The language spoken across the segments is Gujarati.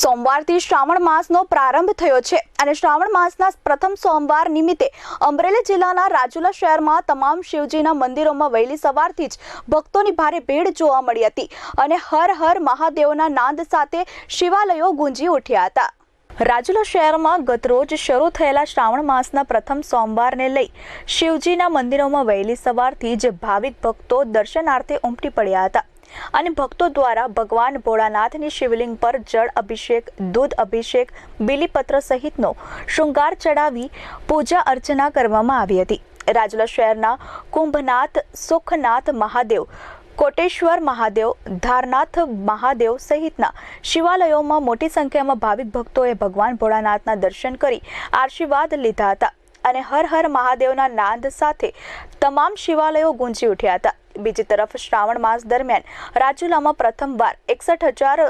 સોમવારથી શ્રાવણ માસનો પ્રારંભ થયો છે અને શ્રાવણ માસના પ્રથમ સોમવાર નિમિત્તે અમરેલી જિલ્લાના રાજુલા શહેરમાં તમામ શિવજીના મંદિરોમાં વહેલી સવારથી જ ભક્તોની ભારે ભીડ જોવા મળી હતી અને હર હર મહાદેવના નાદ સાથે શિવાલયો ગુંજી ઉઠ્યા હતા. રાજુલા શહેરમાં ગતરોજ શરૂ થયેલા શ્રાવણ માસના પ્રથમ સોમવારને લઈ શિવજીના મંદિરોમાં વહેલી સવારથી જ ભાવિક ભક્તો દર્શનાર્થે ઉમટી પડ્યા હતા. અને ભક્તો દ્વારા ભગવાન ભોળાનાથની શિવલિંગ પર જળ અભિષેક, દૂધ અભિષેક, બિલીપત્ર સહિતનો શૃંગાર ચડાવી પૂજા અર્ચના કરવામાં આવી હતી. રાજુલા શહેરના કુંભનાથ, સુખનાથ મહાદેવ, કોટેશ્વર મહાદેવ, ધારનાથ મહાદેવ સહિતના શિવાલયોમાં મોટી સંખ્યામાં ભાવિક ભક્તોએ ભગવાન ભોળાનાથના દર્શન કરી આશીર્વાદ લીધા હતા અને હર હર મહાદેવના નાદ સાથે તમામ શિવાલયો ગુંજી ઉઠ્યા હતા. બીજી તરફ શ્રાવણ માસ દરમિયાન રાજુલામાં પ્રથમવાર એકસઠ હજાર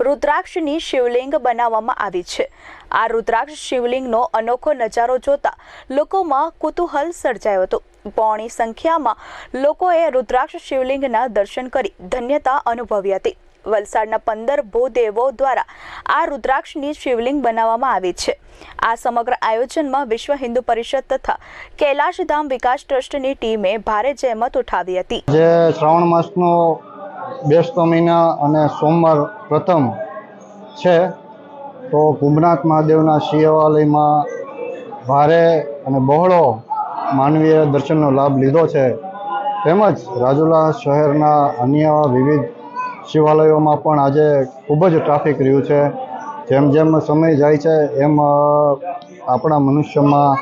રુદ્રાક્ષની શિવલિંગ બનાવવામાં આવી છે. આ રુદ્રાક્ષ શિવલિંગનો અનોખો નજારો જોતા લોકોમાં કુતૂહલ સર્જાયો હતો. પોણી સંખ્યામાં લોકોએ રુદ્રાક્ષ શિવલિંગના દર્શન કરી ધન્યતા અનુભવી હતી. વલસાડના પંદર ભૂદેવો દ્વારા આ રુદ્રાક્ષની શિવલિંગ બનાવવામાં આવી છે. આ સમગ્ર આયોજનમાં વિશ્વ હિન્દુ પરિષદ તથા કૈલાશધામ વિકાસ ટ્રસ્ટની ટીમે ભારે જહેમત ઉઠાવી હતી. જે શ્રાવણ માસનો બેસતો મહિના અને સોમવાર પ્રથમ છે, તો કુંભનાથ મહાદેવના શિવાલયમાં ભારે અને બહોળો માનવીય દર્શનનો લાભ લીધો છે. તેમજ રાજુલા શહેરના અન્ય વિવિધ શિવાલયોમાં પણ આજે ખૂબ જ ટ્રાફિક રહ્યું છે. જેમ જેમ સમય જાય છે, એમ આપણા મનુષ્યમાં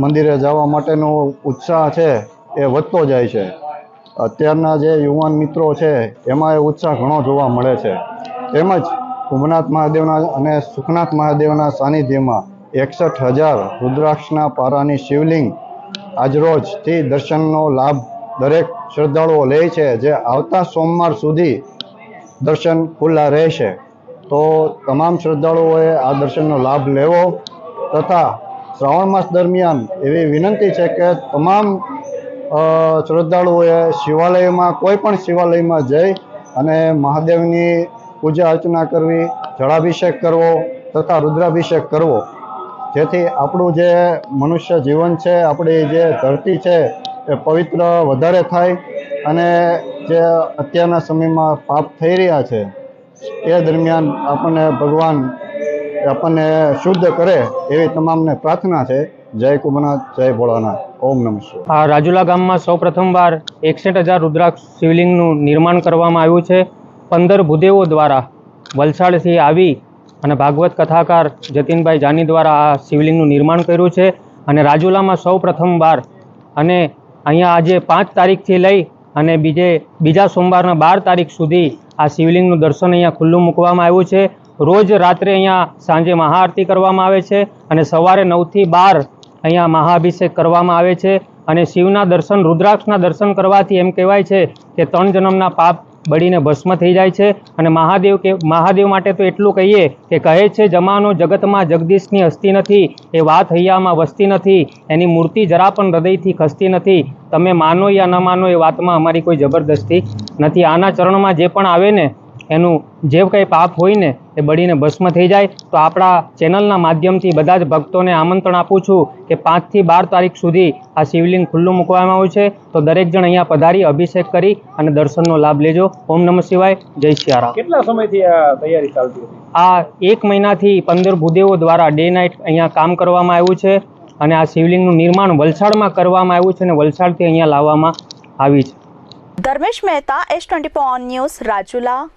મંદિરે જવા માટેનો ઉત્સાહ છે એ વધતો જાય છે. અત્યારના જે યુવાન મિત્રો છે, એમાં એ ઉત્સાહ ઘણો જોવા મળે છે. તેમજ ઉમનાથ મહાદેવના અને સુખનાથ મહાદેવના સાનિધ્યમાં એકસઠ હજાર રુદ્રાક્ષના પારાની શિવલિંગ આજરોજથી દર્શનનો લાભ દરેક શ્રદ્ધાળુઓ લે છે જે આવતા સોમવાર સુધી દર્શન ખુલ્લા રહેશે. તો તમામ શ્રદ્ધાળુઓએ આ દર્શનનો લાભ લેવો તથા શ્રાવણ માસ દરમિયાન એવી વિનંતી છે કે તમામ શ્રદ્ધાળુઓએ શિવાલયમાં, કોઈ પણ શિવાલયમાં જઈ અને મહાદેવની પૂજા અર્ચના કરવી, જળાભિષેક કરવો તથા રુદ્રાભિષેક કરવો. જેથી આપણું જે મનુષ્ય જીવન છે, આપણી જે ધરતી છે એ પવિત્ર વધારે થાય અને જે અત્યારના સમયમાં પાપ થઈ રહ્યા છે, એ દરમિયાન આપણને ભગવાન આપણને શુદ્ધ કરે એવી તમામને પ્રાર્થના છે. જય કુમનાથ જય ભોળાનાથ. ઓમ નમઃ આ રાજુલા ગામમાં સૌ પ્રથમવાર એકસઠ હજાર રુદ્રાક્ષ શિવલિંગનું નિર્માણ કરવામાં આવ્યું છે. પંદર ભૂદેવો દ્વારા વલસાડથી આવી અને ભાગવત કથાકાર જતીનભાઈ જાની દ્વારા આ શિવલિંગનું નિર્માણ કર્યું છે અને રાજુલામાં સૌ પ્રથમવાર અને અહીંયા આજે પાંચ તારીખથી લઈ અને બીજે, બીજા સોમવારના બાર તારીખ સુધી આ શિવલિંગનું દર્શન અહીંયા ખુલ્લું મૂકવામાં આવ્યું છે. રોજ રાત્રે અહીંયા સાંજે મહાઆરતી કરવામાં આવે છે અને સવારે નવથી બાર અહીંયા મહાઅભિષેક કરવામાં આવે છે. અને શિવના દર્શન, રુદ્રાક્ષના દર્શન કરવાથી એમ કહેવાય છે કે ત્રણ જન્મના પાપ બળીને ભસ્મ થઈ જાય છે અને મહાદેવ કે મહાદેવ માટે તો એટલું કહીએ કે કહે છે, જમાનો જગતમાં જગદીશની હસ્તી નથી, એ વાત હૈયામાં વસતી નથી, એની મૂર્તિ જરા પણ હૃદયથી ખસતી નથી. તમે માનો યા ન માનો એ વાતમાં અમારી કોઈ જબરદસ્તી નથી. આના ચરણમાં જે પણ આવે ને એનું જે કંઈ પાપ હોય ને એ બળીને ભસ્મ થઈ જાય. તો આપણા ચેનલના માધ્યમથી બધા જ ભક્તોને આમંત્રણ આપું છું કે પાંચથી બાર તારીખ સુધી આ શિવલિંગ ખુલ્લું મૂકવામાં આવ્યું છે. તો દરેક જણ અહીંયા પધારી અભિષેક કરી અને દર્શનનો લાભ લેજો. ઓમ નમઃ શિવાય. જય સિયારામ કેટલા સમયથી આ તૈયારી ચાલતી હતી? આ એક મહિનાથી પંદર ભૂદેવો દ્વારા ડે નાઇટ અહીંયા કામ કરવામાં આવ્યું છે અને આ શિવલિંગનું નિર્માણ વલસાડમાં કરવામાં આવ્યું છે અને વલસાડથી અહીંયા લાવવામાં આવી છે. Dharmesh Mehta S twenty news Rajula.